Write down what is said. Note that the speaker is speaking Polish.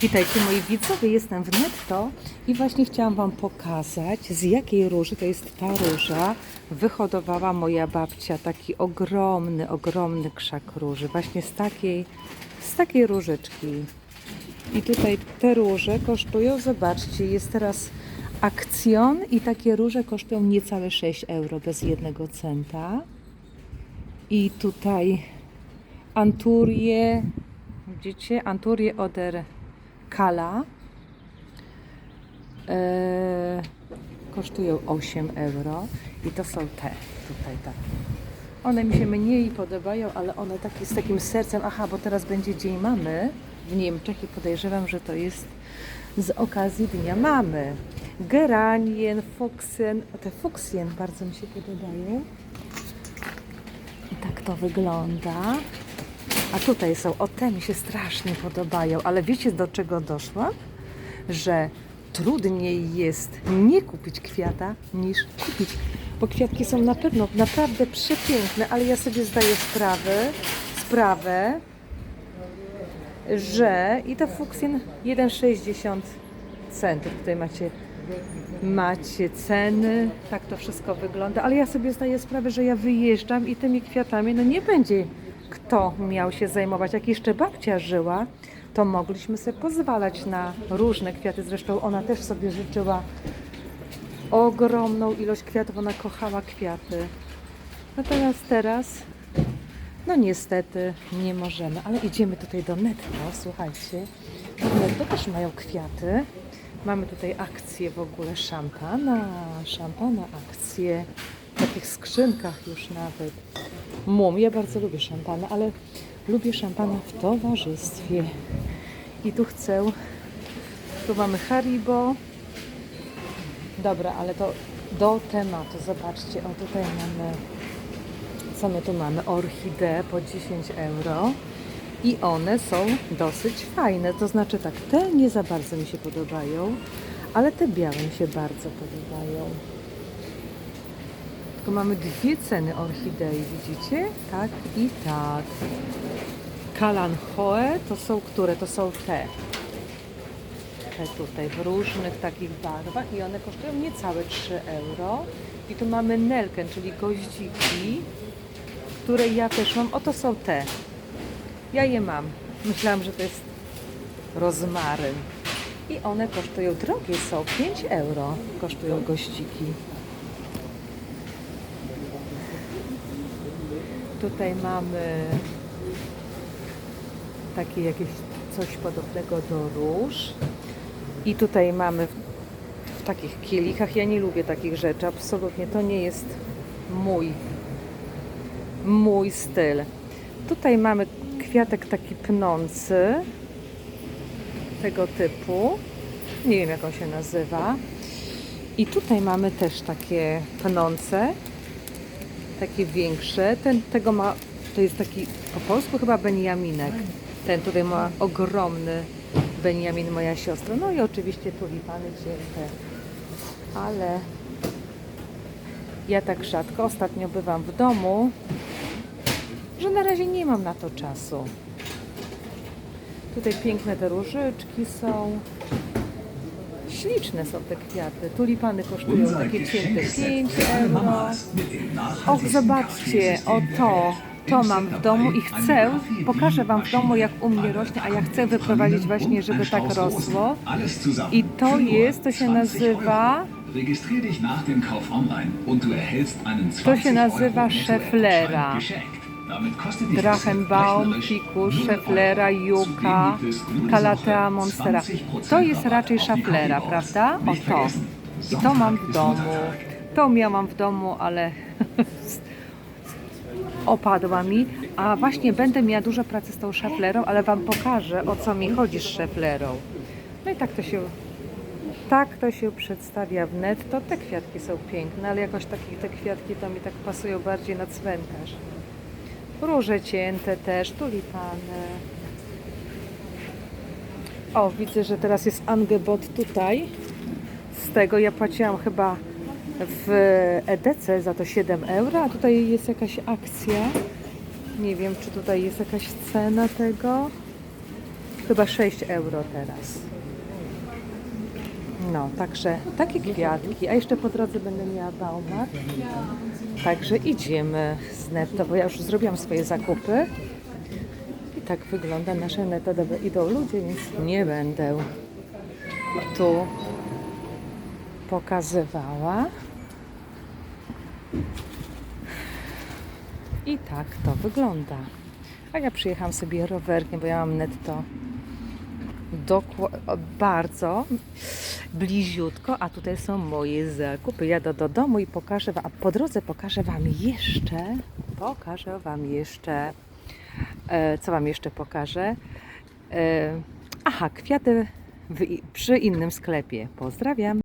Witajcie moi widzowie, jestem w Netto i właśnie chciałam Wam pokazać z jakiej róży, to jest ta róża, wyhodowała moja babcia taki ogromny, ogromny krzak róży, właśnie z takiej, z takiej różyczki. I tutaj te róże kosztują, zobaczcie, jest teraz akcjon i takie róże kosztują niecałe 6 euro bez jednego centa. I tutaj Anturie, widzicie, Anturie Oder Kala e, kosztują 8 euro i to są te tutaj tak. One mi się mniej podobają, ale one takie z takim sercem, aha, bo teraz będzie Dzień Mamy w Niemczech i podejrzewam, że to jest z okazji Dnia Mamy. Geranien, Fuchsien, te Fuchsien bardzo mi się podobają. I tak to wygląda. A tutaj są, o te mi się strasznie podobają, ale wiecie do czego doszłam? Że trudniej jest nie kupić kwiata niż kupić. Bo kwiatki są na pewno naprawdę przepiękne, ale ja sobie zdaję sprawę, sprawę, że i to fuksjen 1,60 centów. Tutaj macie, macie ceny, tak to wszystko wygląda, ale ja sobie zdaję sprawę, że ja wyjeżdżam i tymi kwiatami no nie będzie kto miał się zajmować. Jak jeszcze babcia żyła, to mogliśmy sobie pozwalać na różne kwiaty. Zresztą ona też sobie życzyła ogromną ilość kwiatów, ona kochała kwiaty. Natomiast teraz, no niestety nie możemy, ale idziemy tutaj do Netto, słuchajcie. Netto też mają kwiaty. Mamy tutaj akcję w ogóle szampana, szampana, akcje w takich skrzynkach już nawet. Mum, ja bardzo lubię szampana, ale lubię szampana w towarzystwie. I tu chcę, tu mamy Haribo. Dobra, ale to do tematu, zobaczcie, o tutaj mamy, co my tu mamy, orchidee po 10 euro. I one są dosyć fajne, to znaczy tak, te nie za bardzo mi się podobają, ale te białe mi się bardzo podobają. Tylko mamy dwie ceny orchidei, widzicie? Tak i tak. Kalanchoe to są które? To są te. Te tutaj w różnych takich barwach i one kosztują niecałe 3 euro. I tu mamy nelken, czyli goździki, które ja też mam. Oto są te. Ja je mam. Myślałam, że to jest rozmaryn. I one kosztują, drogie są, 5 euro kosztują goździki. Tutaj mamy takie jakieś coś podobnego do róż. I tutaj mamy w, w takich kielichach. Ja nie lubię takich rzeczy, absolutnie. To nie jest mój, mój styl. Tutaj mamy kwiatek taki pnący tego typu. Nie wiem jak on się nazywa. I tutaj mamy też takie pnące, takie większe. Ten, tego ma, to jest taki po polsku chyba Beniaminek. Ten tutaj ma ogromny Beniamin, moja siostra. No i oczywiście tulipany cięte. Ale ja tak rzadko ostatnio bywam w domu, że na razie nie mam na to czasu. Tutaj piękne te różyczki są. Śliczne są te kwiaty. Tulipany kosztują takie cięte 5 Geschenkrezept für euro. Och, zobaczcie, o to, to mam w domu i chcę, pokażę Wam w domu jak u mnie rośnie, a ja chcę wyprowadzić właśnie, żeby tak rosło. I to jest, to się nazywa, Registrier dich nach dem Kauf online. Und du erhältst einen 20 To się nazywa Euro Drachenbaum, 0 Schefflera. Juka, Woche Monstera. 20% To jest raczej Schefflera, prawda? O to. I to mam Sonntag w ist domu. To miałam w domu, ale opadła mi. A właśnie będę miała dużo pracy z tą szaflerą, ale Wam pokażę, o co mi chodzi z szaflerą. No i tak to się, tak to się przedstawia w netto. Te kwiatki są piękne, ale jakoś takie te kwiatki to mi tak pasują bardziej na cmentarz. Róże cięte też, tulipany. O, widzę, że teraz jest Angebot tutaj. Z tego ja płaciłam chyba w EDC za to 7 euro, a tutaj jest jakaś akcja. Nie wiem, czy tutaj jest jakaś cena tego. chyba 6 euro teraz. No, także takie kwiatki, a jeszcze po drodze będę miała Baumarkt. Także idziemy z netto, bo ja już zrobiłam swoje zakupy. I tak wygląda nasze netto. Idą ludzie, więc nie będę tu pokazywała. I tak to wygląda. A ja przyjechałam sobie rowerkiem, bo ja mam netto bardzo bliziutko, a tutaj są moje zakupy. Jadę do domu i pokażę Wam, a po drodze pokażę Wam jeszcze, pokażę Wam jeszcze, e, co Wam jeszcze pokażę. E, aha, kwiaty w, przy innym sklepie. Pozdrawiam.